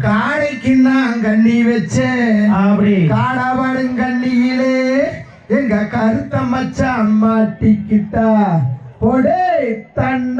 காடைக்கு நான் கண்ணி வச்சேன் அப்படி. கண்ணியிலே எங்க கருத்த மச்சான் மாட்டிக்கிட்டா பொடே தன்ன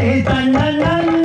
tan, tan.